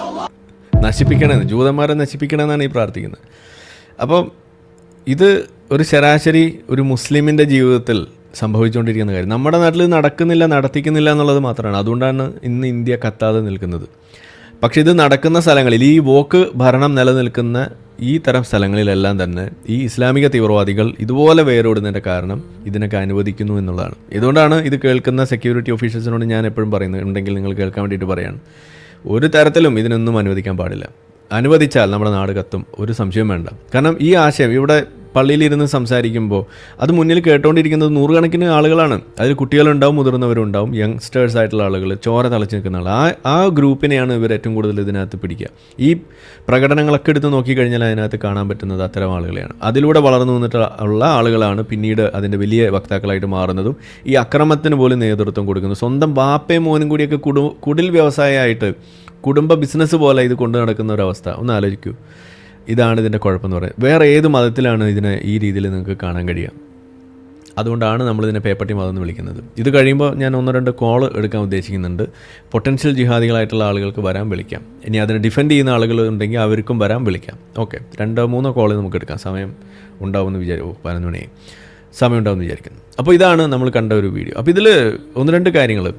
الله നശിപ്പിക്കണമെന്ന് ജൂതന്മാരെ നശിപ്പിക്കണമെന്നാണ് ഈ പ്രാർത്ഥിക്കുന്നത് അപ്പം ഇത് ഒരു ശരാശരി ഒരു മുസ്ലിമിൻ്റെ ജീവിതത്തിൽ സംഭവിച്ചുകൊണ്ടിരിക്കുന്ന കാര്യം നമ്മുടെ നാട്ടിൽ ഇത് നടക്കുന്നില്ല നടത്തിക്കുന്നില്ല എന്നുള്ളത് മാത്രമാണ് അതുകൊണ്ടാണ് ഇന്ന് ഇന്ത്യ കത്താതെ നിൽക്കുന്നത് പക്ഷേ ഇത് നടക്കുന്ന സ്ഥലങ്ങളിൽ ഈ വോക്ക് ഭരണം നിലനിൽക്കുന്ന ഈ തരം സ്ഥലങ്ങളിലെല്ലാം തന്നെ ഈ ഇസ്ലാമിക തീവ്രവാദികൾ ഇതുപോലെ വേരോടുന്നതിന്റെ കാരണം ഇതിനൊക്കെ അനുവദിക്കുന്നു എന്നുള്ളതാണ്. ഇതുകൊണ്ടാണ് ഇത് കേൾക്കുന്ന സെക്യൂരിറ്റി ഓഫീസേഴ്സിനോട് ഞാൻ എപ്പോഴും പറയുന്നത്? ഉണ്ടെങ്കിൽ നിങ്ങൾ കേൾക്കാൻ വേണ്ടിയിട്ട് പറയാണ്. ഒരു തരത്തിലും ഇതിനൊന്നും അനുവദിക്കാൻ പാടില്ല. അനുവദിച്ചാൽ നമ്മുടെ നാട് കത്തും. ഒരു സംശയം വേണ്ട. കാരണം ഈ ആശയം ഇവിടെ പള്ളിയിലിരുന്ന് സംസാരിക്കുമ്പോൾ അത് മുന്നിൽ കേട്ടുകൊണ്ടിരിക്കുന്നത് നൂറുകണക്കിന് ആളുകളാണ്. അതിൽ കുട്ടികളുണ്ടാവും മുതിർന്നവരുണ്ടാവും യങ്സ്റ്റേഴ്സ് ആയിട്ടുള്ള ആളുകൾ ചോര തളച്ച് നിൽക്കുന്ന ആൾ ആ ആ ഗ്രൂപ്പിനെയാണ് ഇവർ ഏറ്റവും കൂടുതൽ ഇതിനകത്ത് പിടിക്കുക. ഈ പ്രകടനങ്ങളൊക്കെ എടുത്ത് നോക്കിക്കഴിഞ്ഞാൽ അതിനകത്ത് കാണാൻ പറ്റുന്നത് അത്തരം ആളുകളെയാണ്. അതിലൂടെ വളർന്നു വന്നിട്ടുള്ള ആളുകളാണ് പിന്നീട് അതിന്റെ വലിയ വക്താക്കളായിട്ട് മാറുന്നതും ഈ അക്രമത്തിന് പോലും നേതൃത്വം കൊടുക്കുന്നത്. സ്വന്തം ബാപ്പയും മോനും കൂടിയൊക്കെ കുടു കുടിൽ വ്യവസായമായിട്ട് കുടുംബ ബിസിനസ് പോലെ ഇത് കൊണ്ടു നടക്കുന്ന ഒരവസ്ഥ ഒന്ന് ആലോചിക്കൂ. ഇതാണ് ഇതിന്റെ കുഴപ്പമെന്ന് പറയുന്നത് വേറെ ഏത് മതത്തിലാണ് ഇതിനെ ഈ രീതിയിൽ നിങ്ങൾക്ക് കാണാൻ കഴിയുക? അതുകൊണ്ടാണ് നമ്മളിതിനെ പേപ്പട്ടി മതം എന്ന് വിളിക്കുന്നത്. ഇത് കഴിയുമ്പോൾ ഞാൻ ഒന്നോ രണ്ട് കോൾ എടുക്കാൻ ഉദ്ദേശിക്കുന്നുണ്ട്. പൊട്ടൻഷ്യൽ ജിഹാദികളായിട്ടുള്ള ആളുകൾക്ക് വരാൻ വിളിക്കാം. ഇനി അതിനെ ഡിഫെൻഡ് ചെയ്യുന്ന ആളുകൾ ഉണ്ടെങ്കിൽ അവർക്കും വരാൻ വിളിക്കാം. ഓക്കെ രണ്ടോ മൂന്നോ കോൾ നമുക്ക് എടുക്കാം. സമയം ഉണ്ടാവുമെന്ന് വിചാരി ഓ പതിനൊന്ന് മണി. സമയം ഉണ്ടാവുമെന്ന് വിചാരിക്കുന്നു. അപ്പോൾ ഇതാണ് നമ്മൾ കണ്ട ഒരു വീഡിയോ. അപ്പോൾ ഇതിൽ ഒന്ന് രണ്ട് കാര്യങ്ങൾ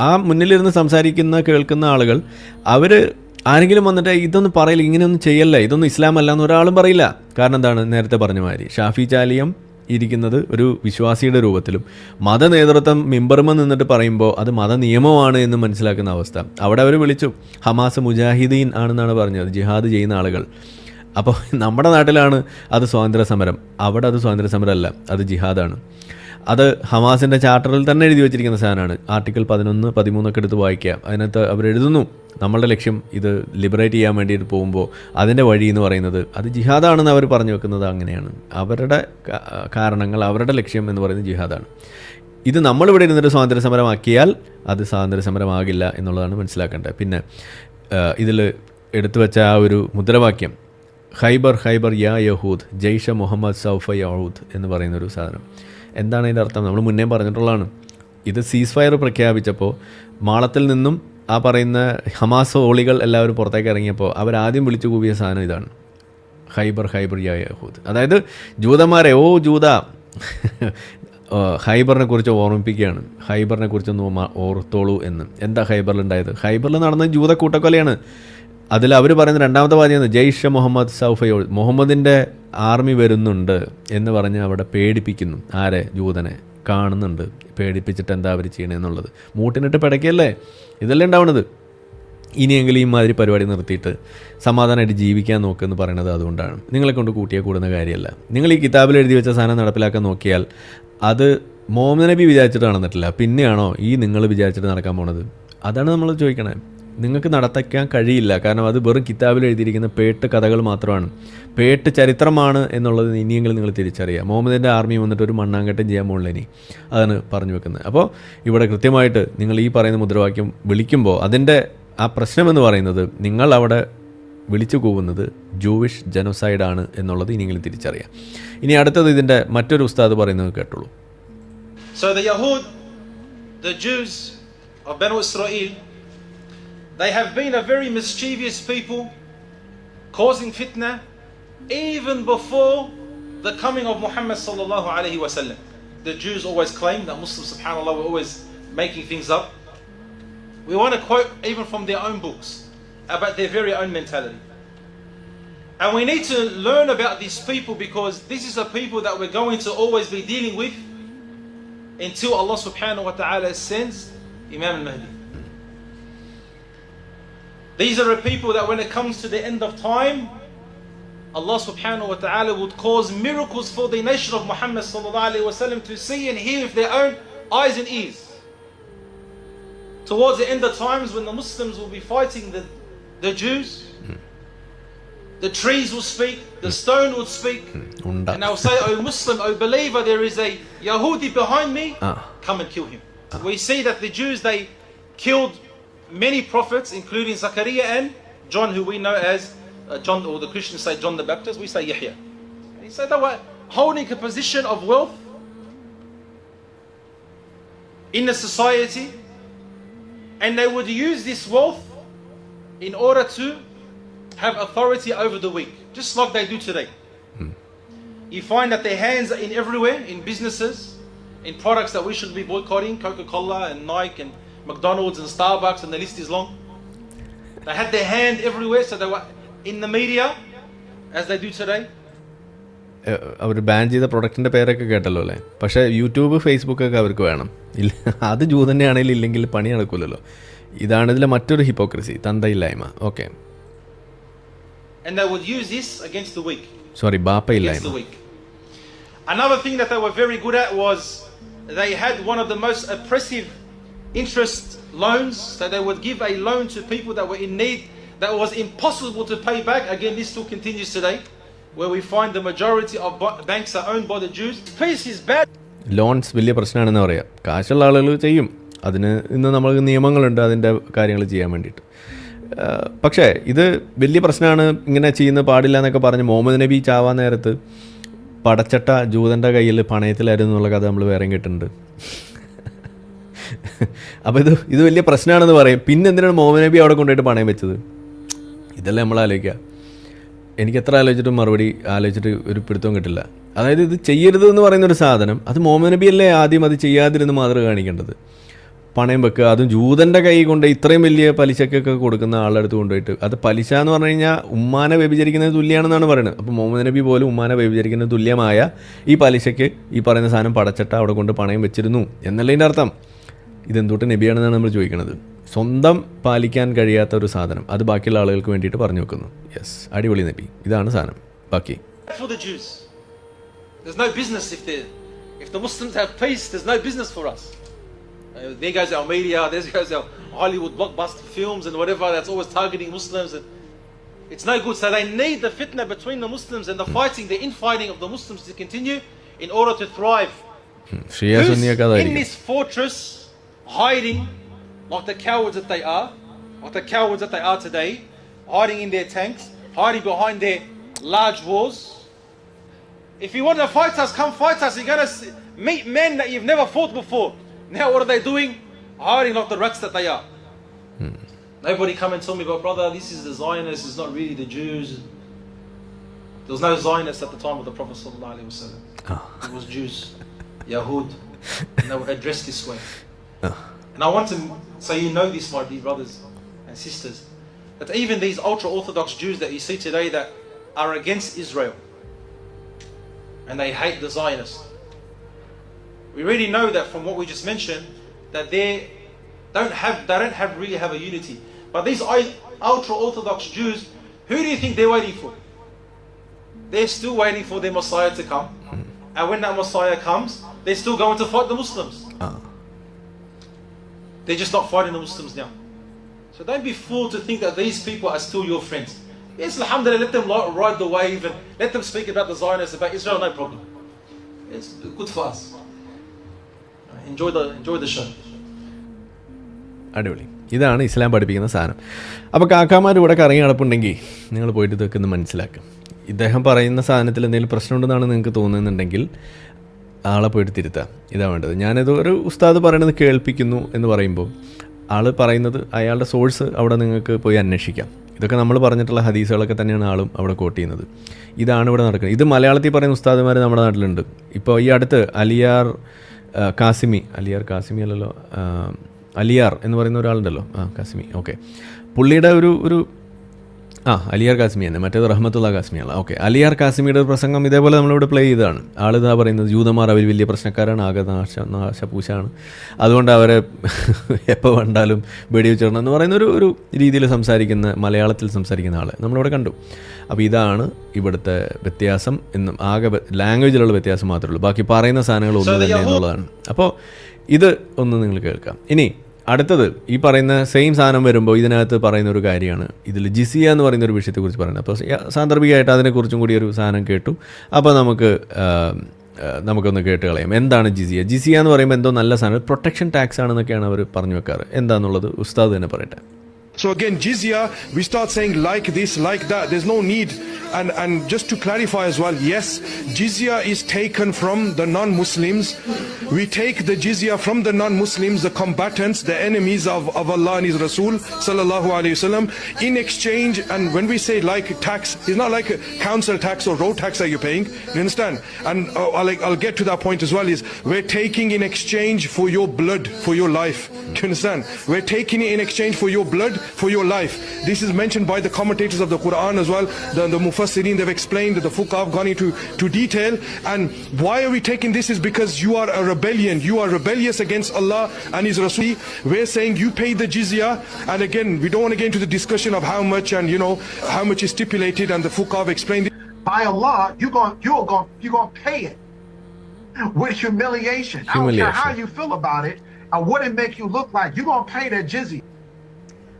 ആ മുന്നിലിരുന്ന് സംസാരിക്കുന്ന കേൾക്കുന്ന ആളുകൾ അവർ ആരെങ്കിലും വന്നിട്ട് ഇതൊന്നും പറയില്ല ഇങ്ങനെയൊന്നും ചെയ്യല്ല ഇതൊന്നും ഇസ്ലാം അല്ല എന്ന് ഒരാളും പറയില്ല. കാരണം എന്താണ്? നേരത്തെ പറഞ്ഞ മാതിരി ഷാഫി ചാലിയം ഇരിക്കുന്നത് ഒരു വിശ്വാസിയുടെ രൂപത്തിലും മത നേതൃത്വം മിമ്പർമ നിന്നിട്ട് പറയുമ്പോൾ അത് മത നിയമമാണ് എന്ന് മനസ്സിലാക്കുന്ന അവസ്ഥ. അവിടെ അവർ വിളിച്ചു ഹമാസ് മുജാഹിദീൻ ആണെന്നാണ് പറഞ്ഞത് ജിഹാദ് ചെയ്യുന്ന ആളുകൾ. അപ്പോൾ നമ്മുടെ നാട്ടിലാണ് അത് സ്വാതന്ത്ര്യ സമരം അവിടെ അത് സ്വാതന്ത്ര്യ സമരമല്ല അത് ജിഹാദാണ്. അത് ഹമാസിന്റെ ചാർട്ടറിൽ തന്നെ എഴുതി വെച്ചിരിക്കുന്ന സാധനമാണ്. ആർട്ടിക്കിൾ പതിനൊന്ന് പതിമൂന്നൊക്കെ എടുത്ത് വായിക്കുക. അതിനകത്ത് അവരെഴുതുന്നു നമ്മളുടെ ലക്ഷ്യം ഇത് ലിബറേറ്റ് ചെയ്യാൻ വേണ്ടിയിട്ട് പോകുമ്പോൾ അതിന്റെ വഴി എന്ന് പറയുന്നത് അത് ജിഹാദാണെന്ന് അവർ പറഞ്ഞു വെക്കുന്നത് അങ്ങനെയാണ്. അവരുടെ കാരണങ്ങൾ അവരുടെ ലക്ഷ്യം എന്ന് പറയുന്നത് ജിഹാദാണ്. ഇത് നമ്മളിവിടെ ഇരുന്നിട്ട് സ്വാതന്ത്ര്യ സമരമാക്കിയാൽ അത് സ്വാതന്ത്ര്യ സമരമാകില്ല എന്നുള്ളതാണ് മനസ്സിലാക്കേണ്ടത്. പിന്നെ ഇതിൽ എടുത്തു വെച്ച ആ ഒരു മുദ്രാവാക്യം ഖൈബർ ഖൈബർ യാ യഹൂദ് ജെയ്ഷ മുഹമ്മദ് സൗഫ യഹൂദ് എന്ന് പറയുന്നൊരു സാധനം. എന്താണ് അതിന്റെ അർത്ഥം? നമ്മൾ മുന്നേ പറഞ്ഞിട്ടുള്ളതാണ്. ഇത് സീസ് ഫയർ പ്രഖ്യാപിച്ചപ്പോൾ മാളത്തിൽ നിന്നും ആ പറയുന്ന ഹമാസ് ഓളികൾ എല്ലാവരും പുറത്തേക്ക് ഇറങ്ങിയപ്പോൾ അവരാദ്യം വിളിച്ചു കൂവിയ സാധനം ഇതാണ്. ഹൈബർ ഹൈബർ യഹൂദ്. അതായത് ജൂതന്മാരെ ഓ ജൂത ഹൈബറിനെ കുറിച്ച് ഓർമ്മിപ്പിക്കുകയാണ്. ഹൈബറിനെ കുറിച്ചൊന്ന് ഓർത്തോളൂ എന്ന്. എന്താ ഹൈബറിൽ ഉണ്ടായത്? ഹൈബറിൽ നടന്ന ജൂത കൂട്ടക്കൊലയാണ്. അതിൽ അവർ പറയുന്ന രണ്ടാമത്തെ വാദിയാണ് ജെയ്ഷെ മുഹമ്മദ് സൗഫയോൾ മുഹമ്മദിന്റെ ആർമി വരുന്നുണ്ട് എന്ന് പറഞ്ഞ് അവിടെ പേടിപ്പിക്കുന്നു. ആരെ? ജൂതനെ. കാണുന്നുണ്ട്. പേടിപ്പിച്ചിട്ട് എന്താ അവർ ചെയ്യണമെന്നുള്ളത് മൂട്ടിനിട്ട് പിടയ്ക്കല്ലേ? ഇതല്ലേ ഉണ്ടാവണത്. ഇനിയെങ്കിലും ഈ മാതിരി പരിപാടി നിർത്തിയിട്ട് സമാധാനമായിട്ട് ജീവിക്കാൻ നോക്കുമെന്ന് പറയുന്നത് അതുകൊണ്ടാണ്. നിങ്ങളെ കൊണ്ട് കൂട്ടിയാൽ കൂടുന്ന കാര്യമല്ല. നിങ്ങൾ ഈ കിതാബിൽ എഴുതി വെച്ച സാധനം നടപ്പിലാക്കാൻ നോക്കിയാൽ അത് മോമനബി നബി വിചാരിച്ചിട്ട് നടന്നിട്ടില്ല. പിന്നെയാണോ ഈ നിങ്ങൾ വിചാരിച്ചിട്ട് നടക്കാൻ പോണത്? അതാണ് നമ്മൾ ചോദിക്കണേ. നിങ്ങൾക്ക് നടത്തിക്കാൻ കഴിയില്ല. കാരണം അത് വെറും കിതാബിൽ എഴുതിയിരിക്കുന്ന പേട്ട് കഥകൾ മാത്രമാണ്. പേട്ട് ചരിത്രമാണ് എന്നുള്ളത് ഇനിയെങ്കിലും നിങ്ങൾ തിരിച്ചറിയുക. മുഹമ്മദിന്റെ ആർമി വന്നിട്ട് ഒരു മണ്ണാങ്കട്ടം ചെയ്യാൻ പോകുന്നില്ല ഇനി. അതാണ് പറഞ്ഞു വെക്കുന്നത്. അപ്പോൾ ഇവിടെ കൃത്യമായിട്ട് നിങ്ങൾ ഈ പറയുന്ന മുദ്രാവാക്യം വിളിക്കുമ്പോൾ അതിന്റെ ആ പ്രശ്നമെന്ന് പറയുന്നത് നിങ്ങൾ അവിടെ വിളിച്ചു കൂവുന്നത് ജൂവിഷ് ജനോസൈഡാണ് എന്നുള്ളത് ഇനിയെങ്കിലും തിരിച്ചറിയാം. ഇനി അടുത്തത് ഇതിന്റെ മറ്റൊരു ഉസ്താദ് പറയുന്നത് കേട്ടുള്ളൂ So the Yahud, the Banu Israel, they have been a very mischievous people, causing fitna even before the coming of Muhammad sallallahu alaihi wasallam. The Jews always claim that Muslims, subhanallah, were always making things up. We want to quote even from their own books about their very own mentality. And we need to learn about these people because this is a people that we're going to always be dealing with until Allah subhanahu wa ta'ala sends Imam al-Mahdi. These are the people that when it comes to the end of time, Allah subhanahu wa ta'ala would cause miracles for the nation of Muhammad wasallam to see and hear with their own eyes and ears. Towards the end of times when the Muslims will be fighting the, the Jews, the trees will speak, the stone will speak, hmm. and they'll say, O Muslim, O believer, there is a Yahudi behind me, ah. come and kill him. Ah. We see that the Jews, they killed many prophets, including Zachariah and John, who we know as uh, John, or the Christians say John the Baptist, we say Yahya. And he said they were holding a position of wealth in the society, and they would use this wealth in order to have authority over the weak, just like they do today. You find that their hands are in everywhere, in businesses, in products that we should be boycotting, Coca-Cola and Nike and McDonald's and Starbucks, and the list is long. They had their hand everywhere, so they were in the media, as they do today. അവർ ബാൻ ചെയ്ത പ്രൊഡക്റ്റിന്റെ പേരൊക്കെ കേട്ടല്ലോ അല്ലേ പക്ഷേ യൂട്യൂബ് ഫേസ്ബുക്കൊക്കെ അവർക്ക് വേണം ഇല്ല അത് ജൂ തന്നെയാണെങ്കിൽ ഇല്ലെങ്കിൽ പണി നടക്കില്ലല്ലോ ഇതാണ് ഇതിലെ മറ്റൊരു hypocrisy തന്തയില്ലായ്മ okay And they would use this against the weak. Sorry ബാപ്പയില്ലായ്മ. Another thing that they were very good at was they had one of the most oppressive interest loans. So they would give a loan to people that were in need that was impossible to pay back. Again, this still continues today, where we find the majority of banks are owned by the Jews. Peace is bad. Loans വലിയ പ്രശ്നമാണെന്ന് പറയാം കാശുള്ള ആളുകൾ ചെയ്യും അതിന് ഇന്ന് നമ്മൾക്ക് നിയമങ്ങളുണ്ട് അതിന്റെ കാര്യങ്ങൾ ചെയ്യാൻ വേണ്ടിയിട്ട് പക്ഷേ ഇത് വലിയ പ്രശ്നമാണ് ഇങ്ങനെ ചെയ്യുന്ന പാടില്ല എന്നൊക്കെ പറഞ്ഞ് മുഹമ്മദ് നബി ചാവാൻ നേരത്ത് പടച്ചട്ട ജൂതന്റെ കയ്യിൽ പണയത്തിലായിരുന്നു എന്നുള്ള കഥ നമ്മൾ വേറെയും കേട്ടിട്ടുണ്ട് അപ്പോൾ ഇത് ഇത് വലിയ പ്രശ്നമാണെന്ന് പറയും. പിന്നെ എന്തിനാണ് മുഹമ്മദ് നബി അവിടെ കൊണ്ടുപോയിട്ട് പണയം വെച്ചത്? ഇതെല്ലാം നമ്മൾ ആലോചിക്കുക. എനിക്ക് എത്ര ആലോചിച്ചിട്ടും മറുപടി ആലോചിച്ചിട്ട് ഒരു പിടുത്തവും കിട്ടില്ല. അതായത് ഇത് ചെയ്യരുത് എന്ന് പറയുന്ന ഒരു സാധനം അത് മുഹമ്മദ് നബി അല്ലേ ആദ്യം അത് ചെയ്യാതിരുന്ന് മാത്രം കാണിക്കേണ്ടത്? പണയം വെക്കുക അതും ജൂതന്റെ കൈ കൊണ്ട് ഇത്രയും വലിയ പലിശക്കൊക്കെ കൊടുക്കുന്ന ആളുടെ അടുത്ത് കൊണ്ടുപോയിട്ട് അത് പലിശ എന്ന് പറഞ്ഞു കഴിഞ്ഞാൽ ഉമ്മാനെ വ്യഭിചരിക്കുന്നത് തുല്യമാണെന്നാണ് പറയുന്നത്. അപ്പോൾ മുഹമ്മദ് നബി പോലും ഉമ്മാനെ വ്യഭിചരിക്കുന്നത് തുല്യമായ ഈ പലിശയ്ക്ക് ഈ പറയുന്ന സാധനം പടച്ചട്ട അവിടെ കൊണ്ട് പണയം വെച്ചിരുന്നു എന്നല്ലതിന്റെ അർത്ഥം? ഇതെന്തോട്ട് നബിയാണെന്നാണ് നമ്മൾ ചോദിക്കുന്നത് സ്വന്തം പാലിക്കാൻ കഴിയാത്ത ഒരു സാധനം അത് ബാക്കിയുള്ള ആളുകൾക്ക് വേണ്ടിയിട്ട് പറഞ്ഞു വെക്കുന്നു യെസ് അടിപൊളി നബി ഇതാണ് സാധനം ബാക്കി. There's no business if they're If the Muslims have peace, there's no business for us. Uh, there goes our media, there goes our Hollywood blockbuster films and whatever that's always targeting Muslims. And it's no good. So they need the fitna between the Muslims and the fighting, the infighting of the Muslims to continue in order to thrive. Who's in this fortress hiding like the cowards that they are, like the cowards that they are today, hiding in their tanks, hiding behind their large walls. If you want to fight us, come fight us. You're going to meet men that you've never fought before. Now, what are they doing? Hiding like the rats that they are. Hmm. Nobody come and tell me, but brother, this is the Zionists, it's not really the Jews. There was no Zionists at the time of the Prophet. Sallallahu Alaihi Wasallam. Ah. It was Jews, Yahud, and they were addressed this way. And I want to so you know this, my dear brothers and sisters, that even these ultra Orthodox Jews that you see today that are against Israel and they hate the Zionists. We really know that from what we just mentioned, that they don't have they don't have really have a unity. But these ultra Orthodox Jews, who do you think they're waiting for? They're still waiting for their Messiah to come. Mm. And when that Messiah comes, they're still going to fight the Muslims. Uh. They're just not fighting the Muslims now. So don't be fooled to think that these people are still your friends. Yes, Alhamdulillah, let them ride the wave and let them speak about the Zionists, about Israel, no problem. It's good for us. Enjoy the, enjoy the show. അടിപൊളി ഇതാണ് ഇസ്ലാം പഠിപ്പിക്കുന്ന സാധനം അപ്പോൾ കാക്കാമാർ ഇവിടെ കറങ്ങി നടപ്പുണ്ടെങ്കിൽ നിങ്ങൾ പോയിട്ട് ഇതൊക്കെ ഒന്ന് മനസ്സിലാക്കും ഇദ്ദേഹം പറയുന്ന സാധനത്തിൽ എന്തെങ്കിലും പ്രശ്നമുണ്ടെന്നാണ് നിങ്ങൾക്ക് തോന്നുന്നുണ്ടെങ്കിൽ ആളെ പോയിട്ട് തിരുത്താം ഇതാ വേണ്ടത്. ഞാനിത് ഒരു ഉസ്താദ് പറയണത് കേൾപ്പിക്കുന്നു എന്ന് പറയുമ്പോൾ ആൾ പറയുന്നത് അയാളുടെ സോഴ്സ് അവിടെ നിങ്ങൾക്ക് പോയി അന്വേഷിക്കാം. ഇതൊക്കെ നമ്മൾ പറഞ്ഞിട്ടുള്ള ഹദീസുകളൊക്കെ തന്നെയാണ് ആളും അവിടെ കോട്ട് ചെയ്യുന്നത്. ഇതാണ് ഇവിടെ നടക്കുന്നത്. ഇത് മലയാളത്തിൽ പറയുന്ന ഉസ്താദുമാർ നമ്മുടെ നാട്ടിലുണ്ട്. ഇപ്പോൾ ഈ അടുത്ത് അലിയാർ കാസിമി അലിയാർ കാസിമി അല്ലല്ലോ അലിയാർ എന്ന് പറയുന്ന ഒരാളുണ്ടല്ലോ. ആ കാസിമി. ഓക്കെ. പുള്ളിയുടെ ഒരു ഒരു ആ അലിയാർ കാസ്മി തന്നെ. മറ്റേത് റഹ്മത്തുള്ള കാസിമിയാണ് ഓക്കെ അലിയാർ കാസിമിയുടെ ഒരു പ്രസംഗം ഇതേപോലെ നമ്മളിവിടെ പ്ലേ ചെയ്തതാണ്. ആളിതാ പറയുന്നത് ജൂതന്മാർ അവർ വലിയ പ്രശ്നക്കാരാണ് ആകെ നാശ നാശപൂശാണ് അതുകൊണ്ട് അവരെ എപ്പോൾ കണ്ടാലും വെടിവെച്ചിടണം എന്ന് പറയുന്ന ഒരു ഒരു രീതിയിൽ സംസാരിക്കുന്ന മലയാളത്തിൽ സംസാരിക്കുന്ന ആളെ നമ്മളിവിടെ കണ്ടു. അപ്പോൾ ഇതാണ് ഇവിടുത്തെ വ്യത്യാസം എന്നും ആകെ ലാംഗ്വേജിലുള്ള വ്യത്യാസം മാത്രമേ ഉള്ളൂ. ബാക്കി പറയുന്ന സാധനങ്ങൾ ഒന്ന് തന്നെ എന്നുള്ളതാണ്. അപ്പോൾ ഇത് ഒന്ന് നിങ്ങൾ കേൾക്കാം. ഇനി അടുത്തത് ഈ പറയുന്ന സെയിം സാധനം വരുമ്പോൾ ഇതിനകത്ത് പറയുന്ന ഒരു കാര്യമാണ്. ഇതിൽ ജിസിയ എന്ന് പറയുന്ന ഒരു വിഷയത്തെക്കുറിച്ച് പറയുന്നത്. അപ്പോൾ സാന്ദർഭികമായിട്ട് അതിനെക്കുറിച്ചും കൂടി ഒരു സാധനം കേട്ടു. അപ്പോൾ നമുക്ക് നമുക്കൊന്ന് കേട്ട് കളയാം. എന്താണ് ജിസിയ? ജിസിയ എന്ന് പറയുമ്പോൾ എന്തോ നല്ല സാധനം. പ്രൊട്ടക്ഷൻ ടാക്സ് ആണെന്നൊക്കെയാണ് അവർ പറഞ്ഞു വെക്കാറ്. എന്താണെന്നുള്ളത് ഉസ്താദ് തന്നെ പറയട്ടെ. So again, jizya, we start saying like this, like that. There's no need. And, and just to clarify as well, yes, jizya is taken from the non-Muslims. We take the jizya from the non-Muslims, the combatants, the enemies of, of Allah and His Rasul, sallallahu alayhi wasallam, in exchange. And when we say like tax, it's not like a council tax or road tax that you're paying. You understand? And uh, I'll, I'll get to that point as well. Is we're taking in exchange for your blood, for your life. Do you understand? We're taking it in exchange for your blood, for your life. This is mentioned by the commentators of the Quran as well. The, the Mufassirin, they've explained the Fuqah have gone into to detail. And why are we taking this is because you are a rebellion. You are rebellious against Allah and His Rasul. We're saying you pay the jizya. And again, we don't want to get into the discussion of how much and, you know, how much is stipulated. And the Fuqah have explained it. by Allah, you're going you're going you're going to pay it with humiliation. I don't care how you feel about it or what it make you look like. You're going to pay that jizya.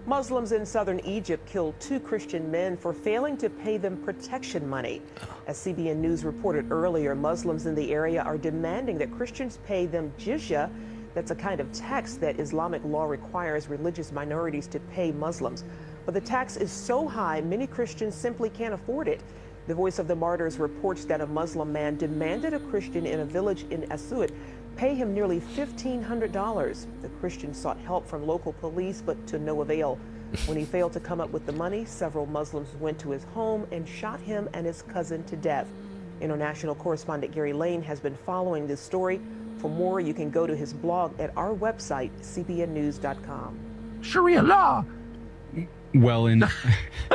Muslims in southern Egypt killed two Christian men for failing to pay them protection money. As CBN News reported earlier, Muslims in the area are demanding that Christians pay them jizya. That's a kind of tax that Islamic law requires religious minorities to pay Muslims. But the tax is so high, many Christians simply can't afford it. The Voice of the Martyrs reports that a Muslim man demanded a Christian in a village in Asuit pay him nearly $1,500. The Christian sought help from local police, but to no avail. When he failed to come up with the money, several Muslims went to his home and shot him and his cousin to death. International correspondent Gary Lane has been following this story. For more, you can go to his blog at our website, cbnnews.com. Sharia law. Well, in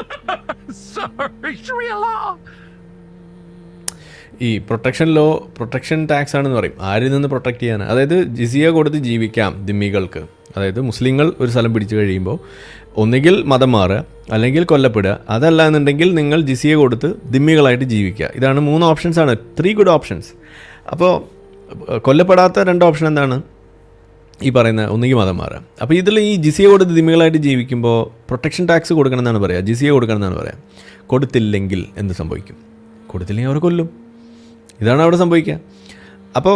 Sorry, Sharia law. ഈ പ്രൊട്ടക്ഷൻ ലോ പ്രൊട്ടക്ഷൻ ടാക്സ് ആണെന്ന് പറയും. ആരിൽ നിന്ന് പ്രൊട്ടക്ട് ചെയ്യാൻ അതായത് ജിസിയ കൊടുത്ത് ജീവിക്കാം ദിമ്മികൾക്ക്. അതായത് മുസ്ലിങ്ങൾ ഒരു സ്ഥലം പിടിച്ചു കഴിയുമ്പോൾ ഒന്നുകിൽ മതം മാറുക അല്ലെങ്കിൽ കൊല്ലപ്പെടുക. അതല്ല എന്നുണ്ടെങ്കിൽ നിങ്ങൾ ജിസിയ കൊടുത്ത് ദിമ്മികളായിട്ട് ജീവിക്കുക. ഇതാണ് മൂന്ന് ഓപ്ഷൻസ് ആണ്. ത്രീ ഗുഡ് ഓപ്ഷൻസ് അപ്പോൾ കൊല്ലപ്പെടാത്ത രണ്ട് ഓപ്ഷൻ എന്താണ്? ഈ പറയുന്ന ഒന്നുകിൽ മതം മാറാം അപ്പോൾ ഇതിൽ ഈ ജിസിയ കൊടുത്ത് ദിമ്മികളായിട്ട് ജീവിക്കുമ്പോൾ പ്രൊട്ടക്ഷൻ ടാക്സ് കൊടുക്കണം എന്നാണ് പറയുക. ജിസിയ കൊടുക്കണം എന്നാണ് പറയുക. കൊടുത്തില്ലെങ്കിൽ എന്ത് സംഭവിക്കും? കൊടുത്തില്ലെങ്കിൽ അവർ കൊല്ലും. ഇതാണ് അവിടെ സംഭവിക്കുക. അപ്പോൾ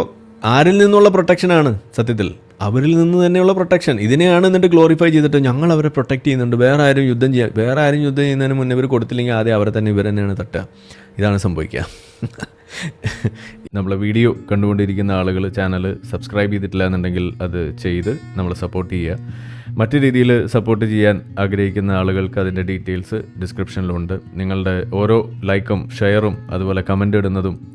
ആരിൽ നിന്നുള്ള പ്രൊട്ടക്ഷനാണ് സത്യത്തിൽ. അവരിൽ നിന്ന് തന്നെയുള്ള പ്രൊട്ടക്ഷൻ ഇതിനെയാണ് എന്നിട്ട് ഗ്ലോറിഫൈ ചെയ്തിട്ട് ഞങ്ങൾ അവരെ പ്രൊട്ടക്ട് ചെയ്യുന്നുണ്ട്. വേറെ ആരും യുദ്ധം ചെയ്യാൻ വേറെ ആരും യുദ്ധം ചെയ്യുന്നതിന് മുന്നേ ഇവർ കൊടുത്തില്ലെങ്കിൽ ആദ്യം അവരെ തന്നെ ഇവർ തന്നെയാണ് തട്ടുക. ഇതാണ് സംഭവിക്കുക. നമ്മളെ വീഡിയോ കണ്ടുകൊണ്ടിരിക്കുന്ന ആളുകൾ ചാനൽ സബ്സ്ക്രൈബ് ചെയ്തിട്ടില്ല എന്നുണ്ടെങ്കിൽ അത് ചെയ്ത് നമ്മളെ സപ്പോർട്ട് ചെയ്യുക. മറ്റു രീതിയിൽ സപ്പോർട്ട് ചെയ്യാൻ ആഗ്രഹിക്കുന്ന ആളുകൾക്ക് അതിന്റെ ഡീറ്റെയിൽസ് ഡിസ്ക്രിപ്ഷനിലുണ്ട് നിങ്ങളുടെ ഓരോ ലൈക്കും ഷെയറും അതുപോലെ കമന്റ് ഇടുന്നതും